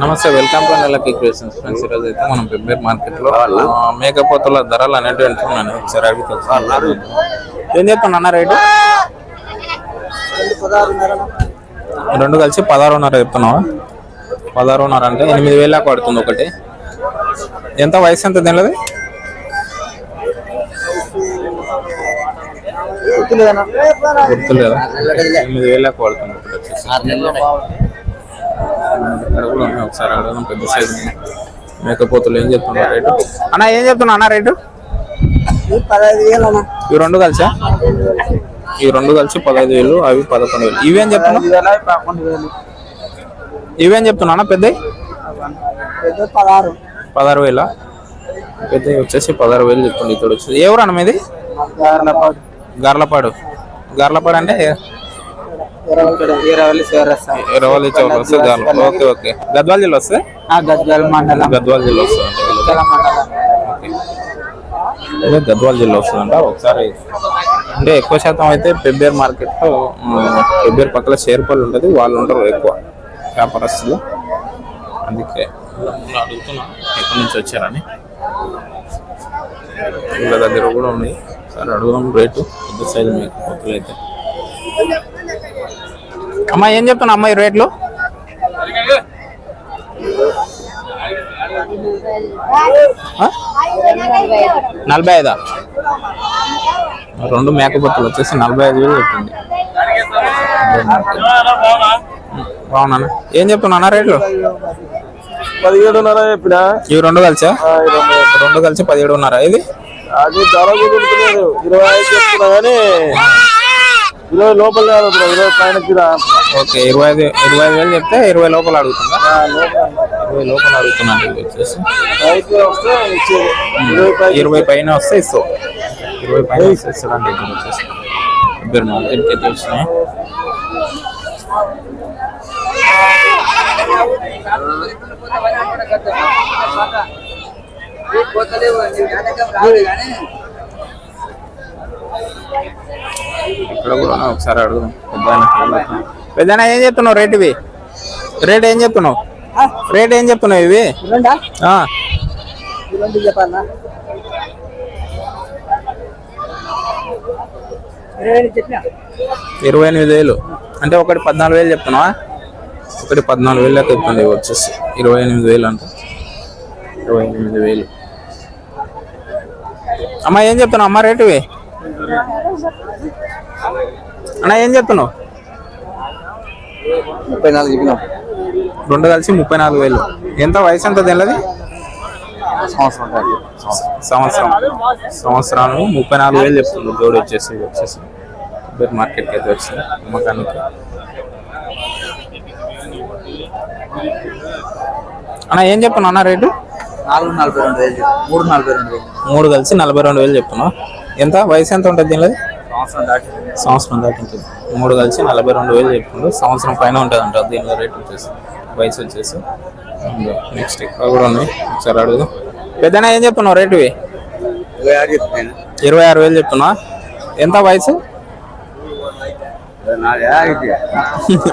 నమస్తే welcome to నెలకి creations friends ఈరోజు అయితే మనం పెబ్బేర్ మార్కెట్లో ఆ, మేకపోతుల ధరలు అనేటివి ఎంతున్నాను ఒకసారి అడిగి తెలుసుకున్నాను ఏం చెప్తున్నా అన్న రేటు? రెండు కలిసి పదహారున్నర చెప్తున్నావా? పదహారున్నర అంటే ఎనిమిది వేల పడుతుంది ఒకటి. ఎంత వయసు ఎంత తినలేదు గుర్తులేదా? ఎనిమిది వేల పడుతుంది ఒకటి వచ్చేసి. ఉన్నాయి ఒకసారి అడగడం పెద్ద సైజు మేకపోతులు ఏం చెప్తున్నారు రేటు? అన్న ఏం చెప్తున్నా అన్న రేటు? పదహైదు వేలు అన్న. ఇవి రెండు కలిసా? ఇవి రెండు కలిసి పదహైదు వేలు అవి పదకొండు వేలు. ఇవేం చెప్తున్నా? ఇవేం చెప్తున్నా అన్న పెద్ద పదహారు. పదహారు వేల? పెద్ద వచ్చేసి పదహారు వేలు చెప్తుంది ఇక్కడ వచ్చేసి. ఎవరు అన్న మీది? గార్లపాడు. గార్లపాడు. గార్లపాడు అంటే? ఇరవై చౌక వస్తే గార్ల ఓకే ఓకే. గద్వాల జిల్లా వస్తే? గద్వాల మండలం. గద్వాల జిల్లా వస్తుంది. గద్వాల జిల్లా వస్తుందంట. ఒకసారి అంటే ఎక్కువ శాతం అయితే పెబ్బేర్ మార్కెట్ పెబ్బేర్ పక్కల షేర్పల్లి ఉంటుంది. వాళ్ళు ఉంటారు ఎక్కువ వ్యాపారస్తులు. అందుకే అడుగుతున్నా. ఎక్కడి నుంచి వచ్చారని? వీళ్ళ దగ్గర కూడా ఉన్నాయి సరే అడుగుదాం రేటు. పెద్ద సైజు మీకు కొత్తలు అయితే. అమ్మా ఏం చెప్తున్నా అమ్మాయి రేట్లు? నలభై ఐదా? రెండు మేకపోతులు వచ్చేసి నలభై ఐదు వేలు చెప్తుంది బాగున్నా ఏం చెప్తున్నా రేట్లు? పదిహేడున్నర చెప్పిన? ఇవి రెండు కలిసా? రెండు కలిసి పదిహేడున్నర. ఇది అది ధర ఇరవై ఐదు చెప్తున్నా కానీ ఇరవై లోపల కాదు ఇప్పుడు ఇరవై పైన ఓకే ఇరవై ఐదు ఇరవై ఐదు వేలు చెప్తే ఇరవై లోపల అడుగుతుందా ఇరవై లోపల అడుగుతున్నా ఇది వచ్చేసి. అయితే వస్తే ఇచ్చేది. ఇరవై పై ఇరవై పైన వస్తే ఇస్తావు. ఇరవై పైన వస్తే ఇస్తాడండి ఇక్కడ వచ్చేసి. ఇద్దరు మార్కెట్కి అయితే వచ్చినాయి ఇక్కడ కూడా ఒకసారి అడుగుదాం పెద్ద ఏం చెప్తున్నావు రేట్ ఇవి? రేట్ ఏం చెప్తున్నావు? రేట్ ఏం చెప్తున్నావు ఇవి? ఇరవై ఎనిమిది వేలు. అంటే ఒకటి పద్నాలుగు వేలు చెప్తున్నావా? ఒకటి పద్నాలుగు వేలు లెక్క చెప్తుంది వచ్చేసి. ఇరవై ఎనిమిది వేలు అంట. ఇరవై ఎనిమిది వేలు. అమ్మ ఏం చెప్తున్నావు? అమ్మ రేటు ఇవి? అన్న ఏం చెప్తున్నావు? ముప్పై నాలుగు చెప్పినాం. రెండు కలిసి ముప్పై నాలుగు వేలు. ఎంత వయసు ఎంత తెలియదు సంవత్సరం సంవత్సరం. సంవత్సరాలు ముప్పై నాలుగు వేలు చెప్తుంది. జోడి వచ్చేసి వచ్చేసి. కొబ్బరి మార్కెట్కి అయితే వచ్చింది. అమ్మకానికి. అన్న ఏం చెప్తున్నా అన్న రేటు? నాలుగు నలభై రెండు వేలు మూడు నలభై రెండు వేలు. మూడు కలిసి నలభై రెండు వేలు చెప్తున్నా ఎంత? వయసు ఎంత ఉంటుంది దీనిది సంవత్సరం దాటి సంవత్సరం దాకా ఉంటుంది. మూడు కలిసి నలభై రెండు వేలు చెప్తుండ్రు సంవత్సరం పైన ఉంటుంది అంట దీనిలో రేట్ వచ్చేసి వయసు వచ్చేసి. నెక్స్ట్ ఇక్కడ కూడా ఉన్నాయి. ఒకసారి అడుగుదాం. పెద్దనా ఏం చెప్తున్నావు రేటు ఇరవై ఆరు వేలు చెప్తున్నా. ఎంత వయసు?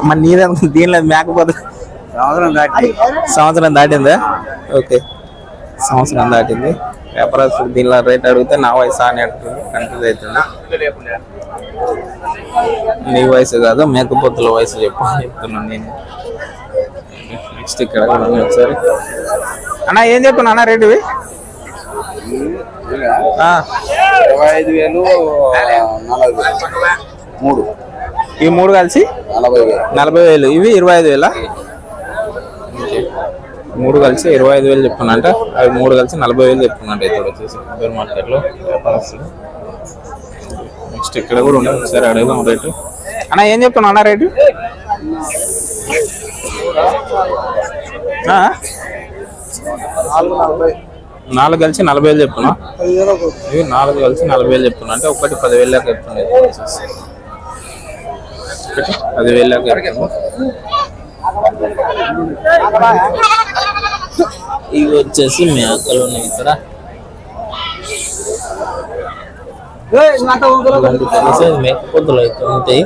మరి నీదే దీనిలో మేకపోతే సంవత్సరం దాటి సంవత్సరం దాటిందా? ఓకే. సంవత్సరం దాటింది. వ్యాపారస్తుడు దీనిలో రేట్ అడిగితే నా వయసు అని అంటుంది కన్ఫ్యూజ్ అవుతుంది. నీ వయసు కాదు మేకపోతుల వయసు చెప్పు చెప్తున్నాను నేను. నెక్స్ట్ ఇక్కడ ఒకసారి. అన్న ఏం చెప్తున్నా అన్న రేటు ఇరవై ఐదు వేలు నలభై మూడు. ఈ మూడు కలిసి నలభై వేలు. నలభై వేలు. ఇవి ఇరవై ఐదు వేలా? మూడు కలిసి ఇరవై ఐదు వేలు చెప్తున్నంట. అవి మూడు కలిసి నలభై వేలు చెప్తున్నట్ట ఇక్కడ వచ్చేసి సూపర్ మార్కెట్లో. వ్యాపారస్తులు. నెక్స్ట్ ఇక్కడ కూడా ఉండదు ఒకసారి అడుగుదాం రేటు. అన్న ఏం చెప్తున్నా అన్న రేటు? నాలుగు కలిసి నలభై వేలు చెప్తున్నా. ఇవి నాలుగు కలిసి నలభై వేలు చెప్తున్నా. అంటే ఒకటి పదివేలు దాకా చెప్తున్నాయి ఒకటి పదివేలు దాకా చెప్తున్నా. ఇవి వచ్చేసి మేకలు ఉన్నాయి ఇక్కడ. మేకపోతులు అయితే ఉంటాయి.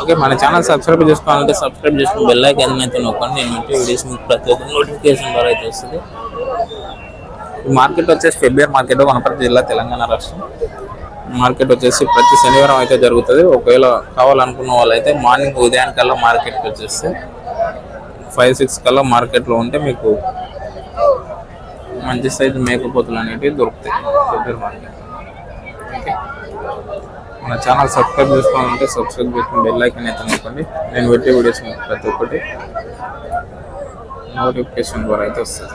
ఓకే మన ఛానల్ సబ్స్క్రైబ్ చేసుకోవాలంటే సబ్స్క్రైబ్ చేసుకుని బెల్ ఐకాన్ అయితే నొక్కండి. నేను పెట్టే వీడియోస్ మీకు ప్రతి ఒక్క నోటిఫికేషన్ ద్వారా అయితే వస్తుంది. ఈ మార్కెట్ వచ్చేసి ఫెబ్రవరి మార్కెట్ వనపర్తి జిల్లా తెలంగాణ రాష్ట్రం. మార్కెట్ వచ్చేసి ప్రతి శనివారం అయితే జరుగుతుంది. ఒకవేళ కావాలనుకున్న వాళ్ళైతే మార్నింగ్ ఉదయానికల్లా మార్కెట్కి వచ్చేస్తే ఫైవ్ సిక్స్ కల్లా మార్కెట్లో ఉంటే మీకు మంచి సైజు మేకపోతులు అనేవి దొరుకుతాయి సూపర్ మార్కెట్ ఓకే? మన ఛానల్ సబ్స్క్రైబ్ చేసుకోవాలంటే సబ్స్క్రైబ్ చేసుకుని బెల్ ఐకన్ అయితే నొక్కండి. నేను పెట్టే వీడియోస్ ప్రతి ఒక్కటి నోటిఫికేషన్ ద్వారా అయితే వస్తుంది.